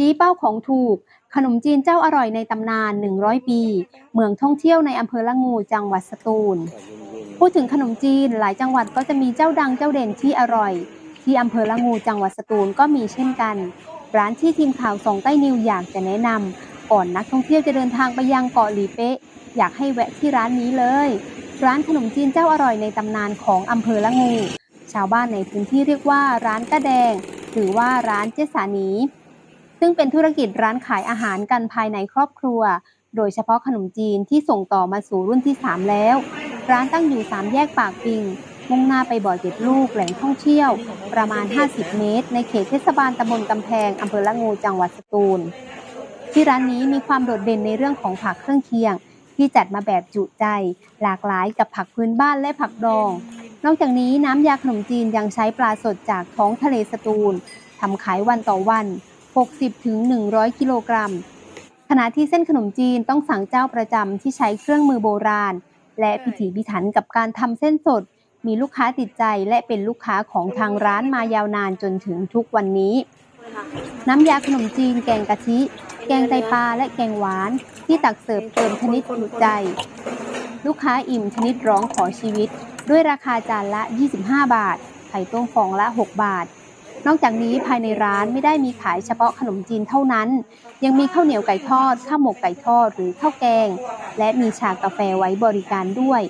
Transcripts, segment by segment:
ชี้เป้าของถูก ขนมจีนเจ้าอร่อยในตำนาน 100 ปี เมืองท่องเที่ยวในอำเภอละงูจังหวัดสตูล พูดถึงขนมจีนหลายจังหวัดก็จะมีเจ้าดังเจ้าเด่นที่อร่อย ที่อำเภอละงูจังหวัดสตูลก็มีเช่นกัน ร้านที่ทีมข่าวส่องใต้นิวอยากจะแนะนำก่อนนักท่องเที่ยวจะเดินทางไปยังเกาะหลีเป๊ะ อยากให้แวะที่ร้านนี้เลย ร้านขนมจีนเจ้าอร่อยในตำนานของอำเภอละงู ชาวบ้านในพื้นที่เรียกว่า ร้านกระแดง หรือว่าร้านเจสานี ซึ่งเป็นธุรกิจร้านขายอาหารกันภายในครอบครัว โดยเฉพาะขนมจีนที่ส่งต่อมาสู่รุ่นที่ 3 แล้ว ร้านตั้งอยู่ 3 แยกปากปิง มุ่งหน้าไปบ่อเก็บลูกแหล่งท่องเที่ยว ประมาณ 50 เมตร ในเขตเทศบาลตำบลกำแพงอำเภอละงูจังหวัดสตูล ที่ร้านนี้มีความโดดเด่นในเรื่องของผักเครื่องเคียง ที่จัดมาแบบจุใจ หลากหลายกับผักพื้นบ้านและผักดอง นอกจากนี้น้ำยาขนมจีนยังใช้ปลาสดจากท้องทะเลสตูลทำขายวันต่อวัน 60-100 กิโลกรัม ขณะที่เส้นขนมจีนต้องสั่งเจ้าประจำที่ใช้เครื่องมือโบราณ และพิถีพิถันกับการทำเส้นสด มีลูกค้าติดใจและเป็นลูกค้าของทางร้านมายาวนานจนถึงทุกวันนี้ น้ำยาขนมจีนแกงกะทิ แกงไตปลาและแกงหวาน ที่ตักเสิร์ฟเติมชนิดจุใจ ลูกค้าอิ่มชนิดร้องขอชีวิต ด้วยราคาจานละ 25 บาทไข่ต้มฟองละ 6 บาท นอกจากนี้ภายในร้านไม่ได้มีขายเฉพาะขนมจีนเท่านั้น ยังมีข้าวเหนียวไก่ทอด ข้าวหมกไก่ทอดหรือข้าวแกง และมีชากาแฟไว้บริการด้วย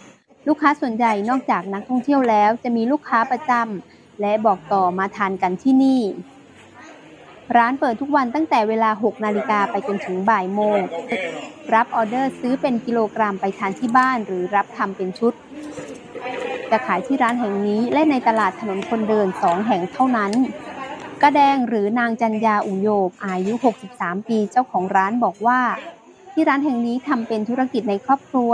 ลูกค้าส่วนใหญ่นอกจากนักท่องเที่ยวแล้ว จะมีลูกค้าประจำและบอกต่อมาทานกันที่นี่ ร้านเปิดทุกวันตั้งแต่เวลา 6 นาฬิกาไปจนถึงบ่ายโมง รับออเดอร์ซื้อเป็นกิโลกรัมไปทานที่บ้าน หรือรับทำเป็นชุด จะขายที่ร้านแห่งนี้และในตลาดถนนคนเดิน2แห่งเท่านั้นกระแดงหรือนางจันยาอุโยกอายุ 63 ปีเจ้าของร้านบอกว่า ที่ร้านแห่งนี้ทำเป็นธุรกิจในครอบครัว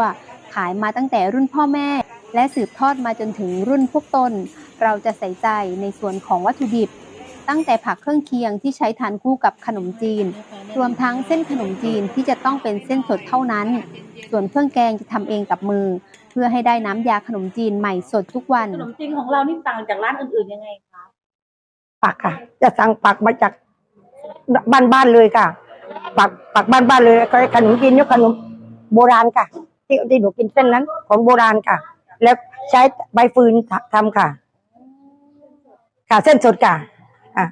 ขายมาตั้งแต่รุ่นพ่อแม่ และสืบทอดมาจนถึงรุ่นพวกตน เราจะใส่ใจในส่วนของวัตถุดิบ ตั้งแต่ผักเครื่องเคียงที่ใช้ทานคู่กับขนมจีน รวมทั้งเส้นขนมจีนที่จะต้องเป็นเส้นสดเท่านั้น ส่วนเครื่องแกงจะทำเองกับมือ เพื่อให้ได้น้ำยาขนมจีนใหม่สดทุกวัน ขนมจีนของเรานี่ต่างจากร้านอื่นๆยังไงคะปักค่ะ จะสั่งปักมาจากบ้านๆเลยค่ะ ปักปักบ้านๆเลยก็ขนมจีนยุคขนมโบราณค่ะ ที่ที่หนูกินเส้นนั้นของโบราณค่ะ แล้วใช้ใบฟืนทำค่ะ ค่ะเส้นสดค่ะอะ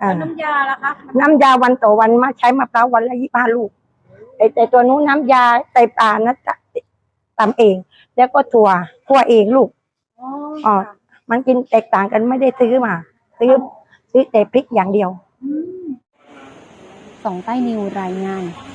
อ่าแล้วน้ำยาล่ะคะน้ำยาวันต่อวันมาใช้มะพร้าววันละยี่ห้าลูกไอแต่ตัวนู้นน้ำยาไตปลานะจะ ตำเอง แล้วก็ถั่วคั่วเองลูกอ๋ออ๋อมันกินแตกต่างกันไม่ได้ซื้อมา ซื้อซื้อแต่พริกอย่างเดียวอืมสองใต้นิวรายงานค